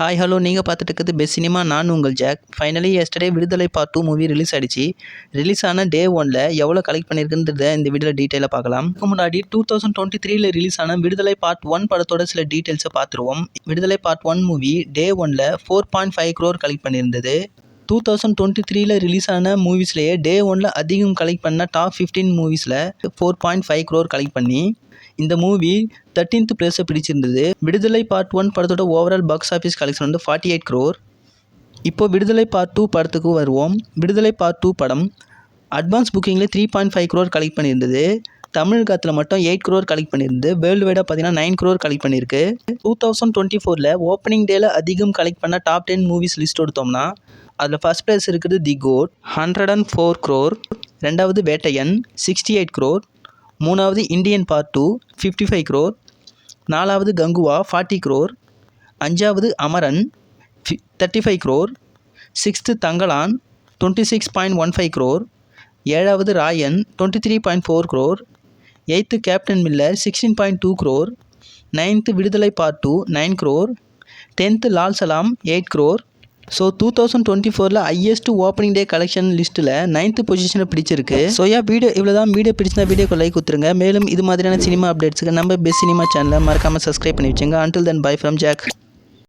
Hi hello நீங்கள் பார்த்துட்டு இருக்கிறது பெஸ்ட் சினிமா நான் உங்கள் Jack finally yesterday Viduthalai part two movie release ஆயிடுச்சு. ரிலீஸ் ஆன டே ஒனில் எவ்வளோ கலெக்ட் பண்ணியிருக்குன்றத இந்த வீடியோவில் டீட்டெயிலாக பார்க்கலாம். இதுக்கு முன்னாடி டூ தௌசண்ட் டுவெண்ட்டி த்ரீல ரிலீஸ் ஆன விடுதலை பார்ட் ஒன் படத்தோட சில டீட்டெயில்ஸை பார்த்துருவோம். விடுதலை பார்ட் ஒன் மூவி டே ஒனில் four point five crore collect பண்ணியிருந்தது. Two thousand twenty த்ரீல ரிலீஸ் ஆன மூவிஸ்லேயே டே ஒனில் அதிகம் கலெக்ட் பண்ண top fifteen மூவிஸில் four point five crore collect பண்ணி இந்த மூவி தேர்ட்டீன்த் பிளேஸை பிடிச்சிருந்தது. விடுதலை பார்ட் ஒன் படத்தோட ஓவரால் பாக்ஸ் ஆஃபீஸ் கலெக்ஷன் வந்து ஃபார்ட்டி எயிட் க்ரோர் இப்போ விடுதலை பார்ட் டூ படத்துக்கு வருவோம். விடுதலை பார்ட் டூ படம் advance புக்கிங்கில் three point five crore collect பண்ணியிருந்தது. தமிழகத்தில் மட்டும் எயிட் க்ரோர் கலெக்ட் பண்ணியிருந்து வேர்ல்டு வைடாக பார்த்தீங்கன்னா நைன் க்ரோர் கலெக்ட் பண்ணியிருக்கு. டூ தௌசண்ட் டுவெண்ட்டி ஃபோரில் ஓப்பனிங் டேல அதிகம் கலெக்ட் பண்ண டாப் டென் மூவிஸ் லிஸ்ட் எடுத்தோம்னா அதில் ஃபஸ்ட் ப்ளேஸ் இருக்குது the GOAT hundred and four crore ரெண்டாவது வேட்டையன் சிக்ஸ்டி எயிட் க்ரோர் மூணாவது Indian part two fifty five crore நாலாவது கங்குவா ஃபார்ட்டி க்ரோர் அஞ்சாவது Amaran thirty five crore sixth Thangalaan twenty six point one five crore ஏழாவது Raayan twenty three point four crore eighth captain Miller sixteen point two crore ninth Viduthalai part two nine crore tenth Lal Salaam eight crore so two thousand twenty ஃபோரில் highest opening day collection லிஸ்ட்டில் ninth பொசிஷனை பிடிச்சிருக்கு. So yeah video இவ்வளோ தான் video பிடிச்சிருந்தா வீடியோக்கு like கொடுத்துருங்க. மேலும் இது மாதிரியான சினிமா அப்டேட்ஸுக்கு நம்ம பெஸ்ட் சினிமா சேனலை மறக்காமல் சப்ஸ்கிரைப் பண்ணி வச்சுங்க. Until then bye from Jack